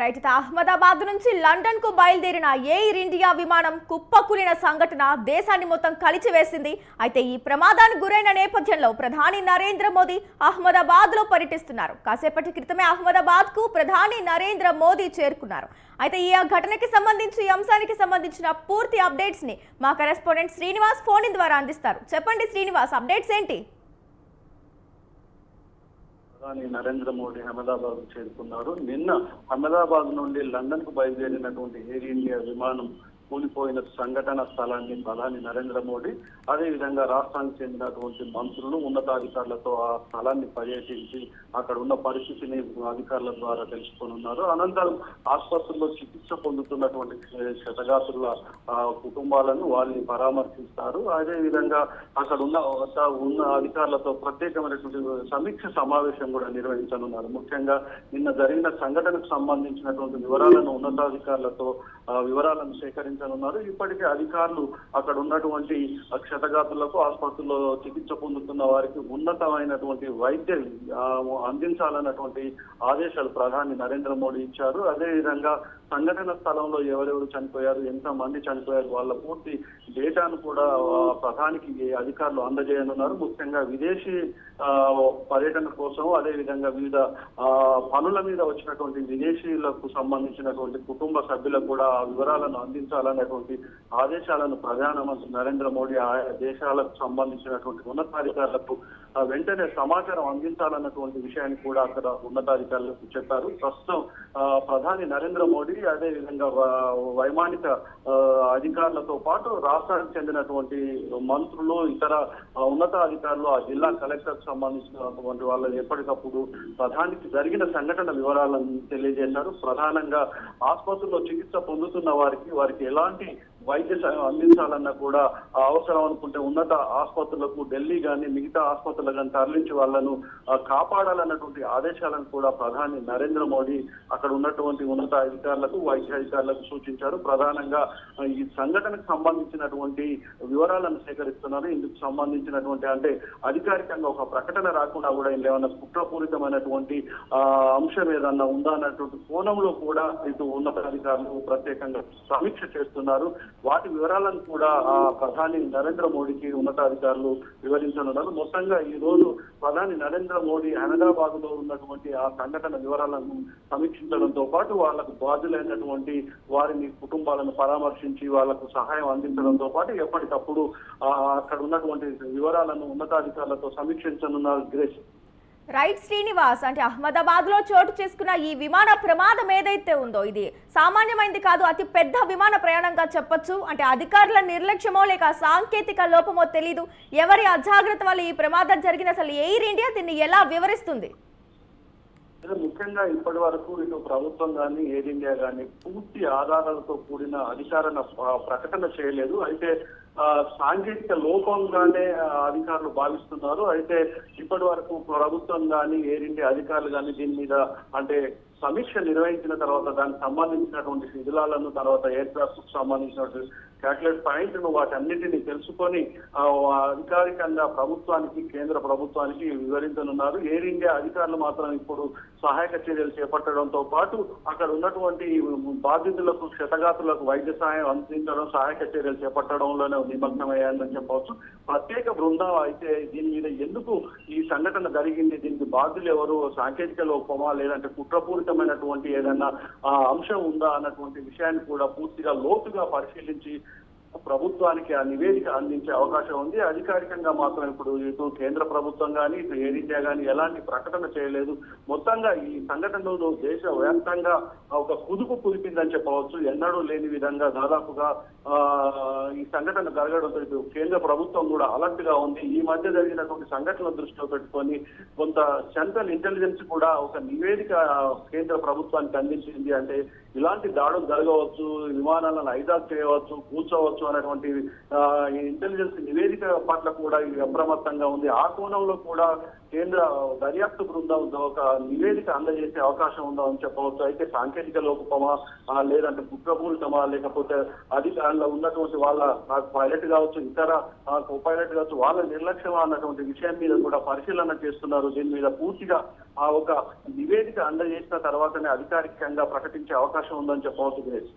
Right Ahmedabad నుంచి లండన్కు బయలుదేరిన Air India విమానం కుప్పకూలిన సంఘటన దేశాన్ని మొత్తం కలిచివేసింది. అయితే ఈ ప్రమాదానికి గురైన నేపథ్యంలో ప్రధాని నరేంద్ర మోదీ అహ్మదాబాద్లో పర్యటిస్తున్నారు. కాసేపటి క్రితమే అహ్మదాబాద్కు ప్రధాని నరేంద్ర మోదీ చేరుకున్నారు. అయితే ఈ ఘటనకి సంబంధించి ఈ అంశానికి సంబంధించిన పూర్తి అప్డేట్స్ని మా కరెస్పాండెంట్ శ్రీనివాస్ ఫోన్ ద్వారా అందిస్తారు. చెప్పండి శ్రీనివాస్ అప్డేట్స్ ఏంటి? ప్రధాని నరేంద్ర మోడీ అహ్మదాబాద్ చేరుకున్నారు. నిన్న అహ్మదాబాద్ నుండి లండన్కు బయలుదేరినటువంటి ఎయిర్ ఇండియా విమానం కూలిపోయిన సంఘటన స్థలాన్ని ప్రధాని నరేంద్ర మోడీ అదేవిధంగా రాష్ట్రానికి చెందినటువంటి మంత్రులు ఉన్నతాధికారులతో ఆ స్థలాన్ని పర్యటించి అక్కడ ఉన్న పరిస్థితిని అధికారుల ద్వారా తెలుసుకొనున్నారు. అనంతరం ఆసుపత్రిలో చికిత్స పొందుతున్నటువంటి క్షతగాతుల కుటుంబాలను వారిని పరామర్శిస్తారు. అదేవిధంగా అక్కడ ఉన్న ఉన్న అధికారులతో ప్రత్యేకమైనటువంటి సమీక్ష సమావేశం కూడా నిర్వహించనున్నారు. ముఖ్యంగా నిన్న జరిగిన సంఘటనకు సంబంధించినటువంటి వివరాలను ఉన్నతాధికారులతో వివరాలను సేకరించి సేకరించనున్నారు ఇప్పటికే అధికారులు అక్కడ ఉన్నటువంటి క్షతగాతులకు ఆసుపత్రిలో చికిత్స పొందుతున్న వారికి ఉన్నతమైనటువంటి వైద్యం అందించాలన్నటువంటి ఆదేశాలు ప్రధాని నరేంద్ర మోడీ ఇచ్చారు. అదే విధంగా సంఘటన స్థలంలో ఎవరెవరు చనిపోయారు ఎంత మంది చనిపోయారు వాళ్ళ పూర్తి డేటాను కూడా ప్రధానికి అధికారులు అందజేయనున్నారు. ముఖ్యంగా విదేశీ పర్యటన కోసం అదేవిధంగా వివిధ పనుల మీద వచ్చినటువంటి విదేశీయులకు సంబంధించినటువంటి కుటుంబ సభ్యులకు కూడా ఆ వివరాలను అందించాలనేటువంటి ఆదేశాలను ప్రధానమంత్రి నరేంద్ర మోడీ ఆయా దేశాలకు సంబంధించినటువంటి ఉన్నతాధికారులకు వెంటనే సమాచారం అందించాలన్నటువంటి విషయాన్ని కూడా అక్కడ ఉన్నతాధికారులకు చెప్పారు. ప్రస్తుతం ప్రధాని నరేంద్ర మోడీ అదే విధంగా వైమానిక అధికారులతో పాటు రాష్ట్రానికి చెందినటువంటి మంత్రులు ఇతర ఉన్నతాధికారులు ఆ జిల్లా కలెక్టర్ సంబంధించినటువంటి వాళ్ళని ఎప్పటికప్పుడు ప్రధానికి జరిగిన సంఘటన వివరాలను తెలియజేశారు. ప్రధానంగా ఆసుపత్రిలో చికిత్స పొందుతున్న వారికి వారికి ఎలాంటి వైద్య సాయం అందించాలన్నా కూడా అవసరం అనుకుంటే ఉన్నత ఆసుపత్రులకు ఢిల్లీ కానీ మిగతా ఆసుపత్రులు కానీ తరలించి వాళ్ళను కాపాడాలన్నటువంటి ఆదేశాలను కూడా ప్రధాని నరేంద్ర మోడీ అక్కడ ఉన్నటువంటి ఉన్నత అధికారులకు వైద్య అధికారులకు సూచించారు. ప్రధానంగా ఈ సంఘటనకు సంబంధించినటువంటి వివరాలను సేకరిస్తున్నారు. ఇందుకు సంబంధించినటువంటి అంటే అధికారికంగా ఒక ప్రకటన రాకుండా కూడా ఇందులో ఏమైనా కుట్రపూరితమైనటువంటి అంశం ఏదన్నా ఉందా అన్నటువంటి కోణంలో కూడా ఇటు ఉన్నతాధికారులు ప్రత్యేకంగా సమీక్ష చేస్తున్నారు. వాటి వివరాలను కూడా ఆ, ప్రధాని నరేంద్ర మోడీకి ఉన్నతాధికారులు వివరించనున్నారు. మొత్తంగా ఈ రోజు ప్రధాని నరేంద్ర మోడీ అహ్మదాబాద్లో ఉన్నటువంటి ఆ సంఘటన వివరాలను సమీక్షించడంతో పాటు వాళ్ళకు బాధ్యులైనటువంటి వారిని కుటుంబాలను పరామర్శించి వాళ్ళకు సహాయం అందించడంతో పాటు ఎప్పటికప్పుడు అక్కడ ఉన్నటువంటి వివరాలను ఉన్నతాధికారులతో సమీక్షించనున్నారు గ్రేస్. రైట్ శ్రీనివాస్ అంటే అహ్మదాబాద్లో చోటు చేసుకున్న ఈ విమాన ప్రమాదం ఏదైతే ఉందో ఇది సామాన్యమైనది కాదు అతి పెద్ద విమాన ప్రయాణంగా చెప్పొచ్చు. అంటే అధికారుల నిర్లక్ష్యమో లేక సాంకేతిక లోపమో తెలీదు. ఎవరి అజాగ్రత్త వల్ల ఈ ప్రమాదం జరిగిన అసలు ఎయిర్ ఇండియా దీన్ని ఎలా వివరిస్తుంది? ముఖ్యంగా ఇప్పటి వరకు ఇటు ప్రభుత్వం కానీ ఎయిర్ ఇండియా కానీ పూర్తి ఆధారాలతో కూడిన అధికార ప్రకటన చేయలేదు. అయితే సాంకేతిక లోపంగానే అధికారులు భావిస్తున్నారు. అయితే ఇప్పటి వరకు ప్రభుత్వం కానీ ఎయిర్ ఇండియా అధికారులు కానీ దీని మీద అంటే సమీక్ష నిర్వహించిన తర్వాత దానికి సంబంధించినటువంటి శిథిలాలను తర్వాత ఎయిర్ క్రాఫ్ట్ సంబంధించినటువంటి చాక్లెట్ పాయింట్ను వాటన్నిటిని తెలుసుకొని అధికారికంగా ప్రభుత్వానికి కేంద్ర ప్రభుత్వానికి వివరించనున్నారు. ఎయిర్ ఇండియా అధికారులు మాత్రం ఇప్పుడు సహాయక చర్యలు చేపట్టడంతో పాటు అక్కడ ఉన్నటువంటి బాధితులకు క్షతగాతులకు వైద్య సహాయం అందించడం సహాయక చర్యలు చేపట్టడంలోనే నిమగ్నమయ్యారని చెప్పవచ్చు. ప్రత్యేక బృందం అయితే దీని మీద ఎందుకు ఈ సంఘటన జరిగింది? దీనికి బాధ్యులు ఎవరు? సాంకేతిక లోపమా లేదంటే కుట్రపూరితమైనటువంటి ఏదైనా ఆ, అంశం ఉందా అన్నటువంటి విషయాన్ని కూడా పూర్తిగా లోతుగా పరిశీలించి ప్రభుత్వానికి ఆ నివేదిక అందించే అవకాశం ఉంది. అధికారికంగా మాత్రం ఇప్పుడు ఇటు కేంద్ర ప్రభుత్వం కానీ ఇటు ఎయిర్ ఇండియా కానీ ఎలాంటి ప్రకటన చేయలేదు. మొత్తంగా ఈ సంఘటనలో దేశ వ్యాప్తంగా ఒక కుదుపు కుదిపిందని చెప్పవచ్చు. ఎన్నడూ లేని విధంగా దాదాపుగా ఈ సంఘటన జరగడంతో ఇటు కేంద్ర ప్రభుత్వం కూడా అలర్ట్గా ఉంది. ఈ మధ్య జరిగినటువంటి సంఘటనల దృష్టిలో పెట్టుకొని కొంత సెంట్రల్ ఇంటెలిజెన్స్ కూడా ఒక నివేదిక కేంద్ర ప్రభుత్వానికి అందించింది. అంటే ఇలాంటి దాడులు జరగవచ్చు విమానాలను హైజాక్ చేయవచ్చు కూర్చోవచ్చు అనేటువంటి ఇంటెలిజెన్స్ నివేదిక పట్ల కూడా ఇది అప్రమత్తంగా ఉంది. ఆ కోణంలో కూడా కేంద్ర దర్యాప్తు బృందం ఒక నివేదిక అందజేసే అవకాశం ఉందా అని చెప్పవచ్చు. అయితే సాంకేతిక లోపమా లేదంటే కుట్రపూరితమా లేకపోతే అధికారంలో ఉన్నటువంటి వాళ్ళ పైలట్ కావచ్చు ఇతర కో పైలట్ కావచ్చు వాళ్ళ నిర్లక్ష్యమా అన్నటువంటి విషయం మీద కూడా పరిశీలన చేస్తున్నారు. దీని మీద పూర్తిగా ఆ ఒక నివేదిక అందజేసిన తర్వాతనే అధికారికంగా ప్రకటించే అవకాశం ఉందని చెప్పవచ్చు దినేష్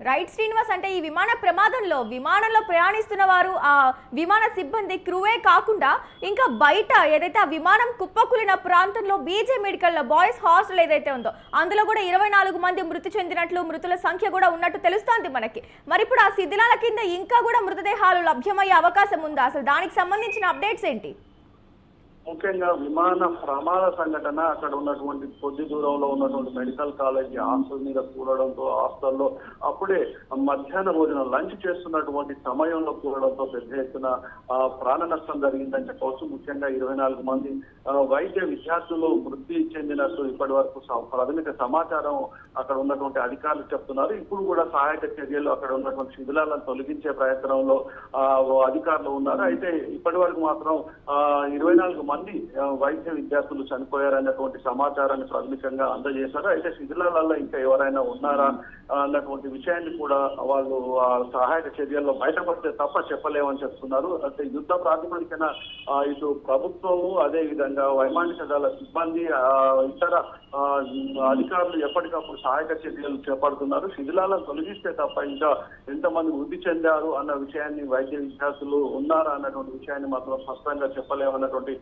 రైట్ శ్రీనివాస్ అంటే ఈ విమాన ప్రమాదంలో విమానంలో ప్రయాణిస్తున్న వారు ఆ విమాన సిబ్బంది క్రూవే కాకుండా ఇంకా బయట ఏదైతే ఆ విమానం కుప్పకూలిన ప్రాంతంలో బీజే మెడికల్లో బాయ్స్ హాస్టల్ ఏదైతే ఉందో అందులో కూడా ఇరవై నాలుగు మంది మృతి చెందినట్లు మృతుల సంఖ్య కూడా ఉన్నట్టు తెలుస్తోంది మనకి. మరి ఇప్పుడు ఆ శిథిలాల కింద ఇంకా కూడా మృతదేహాలు లభ్యమయ్యే అవకాశం ఉందా? అసలు దానికి సంబంధించిన అప్డేట్స్ ఏంటి? ముఖ్యంగా విమాన ప్రమాద సంఘటన అక్కడ ఉన్నటువంటి కొద్ది దూరంలో ఉన్నటువంటి మెడికల్ కాలేజ్ హాస్టల్ మీద కూడడంతో హాస్టల్లో అప్పుడే మధ్యాహ్న భోజనం లంచ్ చేస్తున్నటువంటి సమయంలో కూడడంతో పెద్ద ఎత్తున ప్రాణ నష్టం జరిగిందని చెప్పవచ్చు ముఖ్యంగా ఇరవై నాలుగు మంది వైద్య విద్యార్థులు మృతి చెందినట్టు ఇప్పటి వరకు ప్రాథమిక సమాచారం అక్కడ ఉన్నటువంటి అధికారులు చెప్తున్నారు. ఇప్పుడు కూడా సహాయక చర్యలు అక్కడ ఉన్నటువంటి శిథిలాలను తొలగించే ప్రయత్నంలో అధికారులు ఉన్నారు. అయితే ఇప్పటి వరకు మాత్రం ఇరవై నాలుగు మంది మంది వైద్య విద్యార్థులు చనిపోయారన్నటువంటి సమాచారాన్ని ప్రాథమికంగా అందజేశారు. అయితే శిథిలాలలో ఇంకా ఎవరైనా ఉన్నారా అన్నటువంటి విషయాన్ని కూడా వాళ్ళు సహాయక చర్యల్లో బయటపడితే తప్ప చెప్పలేమని చెప్తున్నారు. అంటే యుద్ధ ప్రాతిపదికన ఇటు ప్రభుత్వము అదే విధంగా వైమానిక దళ సిబ్బంది ఆ, ఇతర ఆ, అధికారులు ఎప్పటికప్పుడు సహాయక చర్యలు చేపడుతున్నారు. శిథిలాలను తొలగిస్తే తప్ప ఇంకా ఎంతమంది వృద్ధి చెందారు అన్న విషయాన్ని వైద్య విద్యార్థులు ఉన్నారా అన్నటువంటి విషయాన్ని మాత్రం స్పష్టంగా చెప్పలేమన్నటువంటి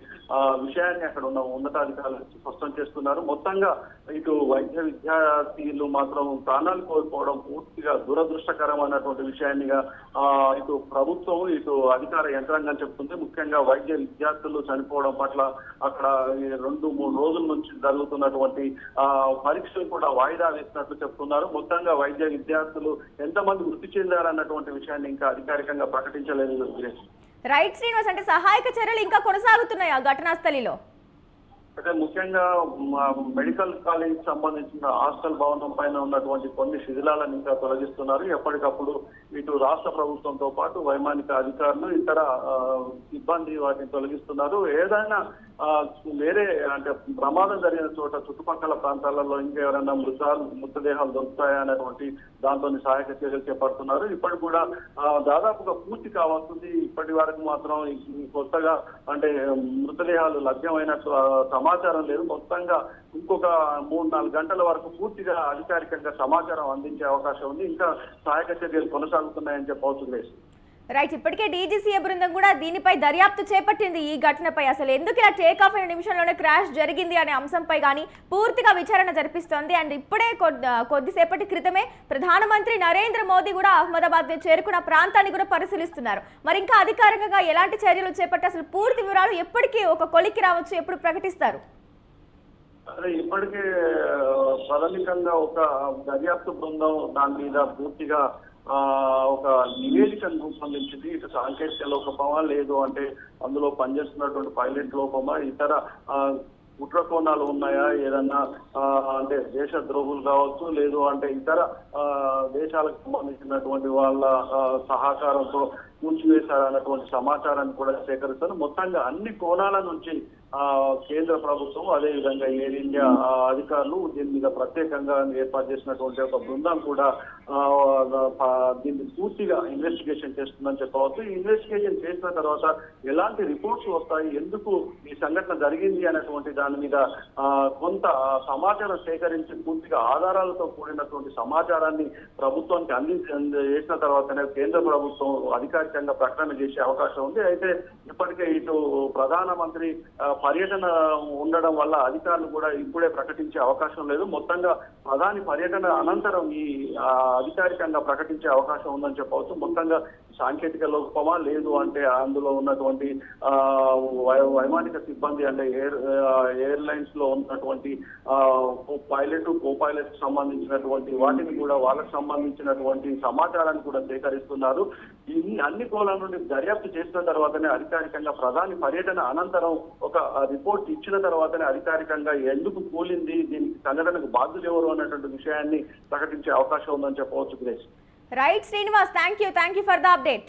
విషయాన్ని అక్కడ ఉన్న ఉన్నతాధికారులు స్పష్టం చేస్తున్నారు. మొత్తంగా ఇటు వైద్య విద్యార్థులు మాత్రం ప్రాణాలు కోల్పోవడం పూర్తిగా దురదృష్టకరం అన్నటువంటి విషయాన్నిగా ఆ, ఇటు ప్రభుత్వం ఇటు అధికార యంత్రాంగం చెప్తుంది. ముఖ్యంగా వైద్య విద్యార్థులు చనిపోవడం పట్ల అక్కడ రెండు మూడు రోజుల నుంచి జరుగుతున్నటువంటి ఆ, పరీక్షలు కూడా వాయిదా వేసినట్లు చెప్తున్నారు. మొత్తంగా వైద్య విద్యార్థులు ఎంతమంది మృతి చెందారన్నటువంటి విషయాన్ని ఇంకా అధికారికంగా ప్రకటించలేదు రైట్ శ్రీనివాస్ అంటే సహాయక చర్యలు ఇంకా కొనసాగుతున్నాయి ఆ ఘటనాస్థలిలో? అంటే ముఖ్యంగా మెడికల్ కాలేజ్ సంబంధించిన హాస్టల్ భవనం పైన ఉన్నటువంటి కొన్ని శిథిలాలను ఇంకా తొలగిస్తున్నారు. ఎప్పటికప్పుడు ఇటు రాష్ట్ర ప్రభుత్వంతో పాటు వైమానిక అధికారులు ఇతర సిబ్బంది వాటిని తొలగిస్తున్నారు. ఏదైనా వేరే అంటే ప్రమాదం జరిగిన చోట చుట్టుపక్కల ప్రాంతాలలో ఇంకెవరైనా మృతాలు మృతదేహాలు దొరుకుతాయా అనేటువంటి దాంతో సహాయక చర్యలు చేపడుతున్నారు. ఇప్పటికి కూడా దాదాపుగా పూర్తి కావాల్సింది ఇప్పటి వరకు మాత్రం కొత్తగా అంటే మృతదేహాలు లభ్యమైన ఆ, సమాచారం లేదు. మొత్తంగా ఇంకొక మూడు నాలుగు గంటల వరకు పూర్తిగా అధికారికంగా సమాచారం అందించే అవకాశం ఉంది. ఇంకా సహాయక చర్యలు కొనసాగుతున్నాయని చెప్పవచ్చు సురేష్ రైట్ ఇప్పటికే డీజీసీఏ బృందం కూడా దీనిపై దర్యాప్తు చేపట్టింది ఈ ఘటనపై. అసలు ఎందుకు ఇలా టేక్ ఆఫ్ అయిన నిమిషంలోనే క్రాష్ జరిగింది అనే అంశంపై కానీ పూర్తిగా విచారణ జరిపిస్తోంది. అండ్ ఇప్పుడే కొద్ది కొద్దిసేపటి క్రితమే ప్రధానమంత్రి నరేంద్ర మోదీ కూడా అహ్మదాబాద్ చేరుకున్న ప్రాంతాన్ని కూడా పరిశీలిస్తున్నారు. మరి ఇంకా అధికారికంగా ఎలాంటి చర్యలు చేపట్టి అసలు పూర్తి వివరాలు ఎప్పటికీ ఒక కొలికి రావచ్చు ఎప్పుడు ప్రకటిస్తారు? ఇప్పటికే ప్రాథమికంగా ఒక దర్యాప్తు బృందం దాని మీద పూర్తిగా ఒక నివేదికను రూపొందించింది. ఇటు సాంకేతిక లోపమా లేదు అంటే అందులో పనిచేస్తున్నటువంటి పైలట్ లోపమా ఇతర ఆ, కుట్ర కోణాలు ఉన్నాయా? ఏదన్నా ఆ, అంటే దేశ ద్రోహులు కావచ్చు లేదు అంటే ఇతర ఆ, దేశాలకు సంబంధించినటువంటి వాళ్ళ సహకారంతో కూల్చివేశారన్నటువంటి సమాచారాన్ని కూడా సేకరిస్తారు. మొత్తంగా అన్ని కోణాల నుంచి ఆ కేంద్ర ప్రభుత్వం అదే విధంగా ఎయిర్ ఇండియా అధికారులు దీని మీద ప్రత్యేకంగా ఏర్పాటు చేసినటువంటి ఒక బృందం కూడా దీన్ని పూర్తిగా ఇన్వెస్టిగేషన్ చేస్తుందని చెప్పవచ్చు. ఈ ఇన్వెస్టిగేషన్ చేసిన తర్వాత ఎలాంటి రిపోర్ట్స్ వస్తాయి? ఎందుకు ఈ సంఘటన జరిగింది అనేటువంటి దాని మీద ఆ, కొంత సమాచారం సేకరించి పూర్తిగా ఆధారాలతో కూడినటువంటి సమాచారాన్ని ప్రభుత్వానికి అందించి చేసిన తర్వాతనే కేంద్ర ప్రభుత్వం అధికారి అధికారికంగా ప్రకటన చేసే అవకాశం ఉంది. అయితే ఇప్పటికే ఇటు ప్రధానమంత్రి ఆ, పర్యటన ఉండడం వల్ల అధికారులు కూడా ఇప్పుడే ప్రకటించే అవకాశం లేదు. మొత్తంగా ప్రధాని పర్యటన అనంతరం ఈ అధికారికంగా ప్రకటించే అవకాశం ఉందని చెప్పవచ్చు. మొత్తంగా సాంకేతిక లోపమా లేదు అంటే అందులో ఉన్నటువంటి ఆ, వై- వైమానిక సిబ్బంది అంటే ఎయిర్ ఎయిర్లైన్స్లో ఉన్నటువంటి పైలట్ కో పైలట్ సంబంధించినటువంటి వాటిని కూడా వాళ్ళకు సంబంధించినటువంటి సమాచారాన్ని కూడా సేకరిస్తున్నారు. ఈ అన్ని కోణాల నుండి దర్యాప్తు చేసిన తర్వాతనే అధికారికంగా ప్రధాని పర్యటన అనంతరం ఒక రిపోర్ట్ ఇచ్చిన తర్వాతనే అధికారికంగా ఎందుకు కూలింది దీనికి సంఘటనకు బాధ్యులు ఎవరు అన్నటువంటి విషయాన్ని ప్రకటించే అవకాశం ఉందని చెప్పవచ్చు గ్రేష్ right Srinivas thank you thank you for the update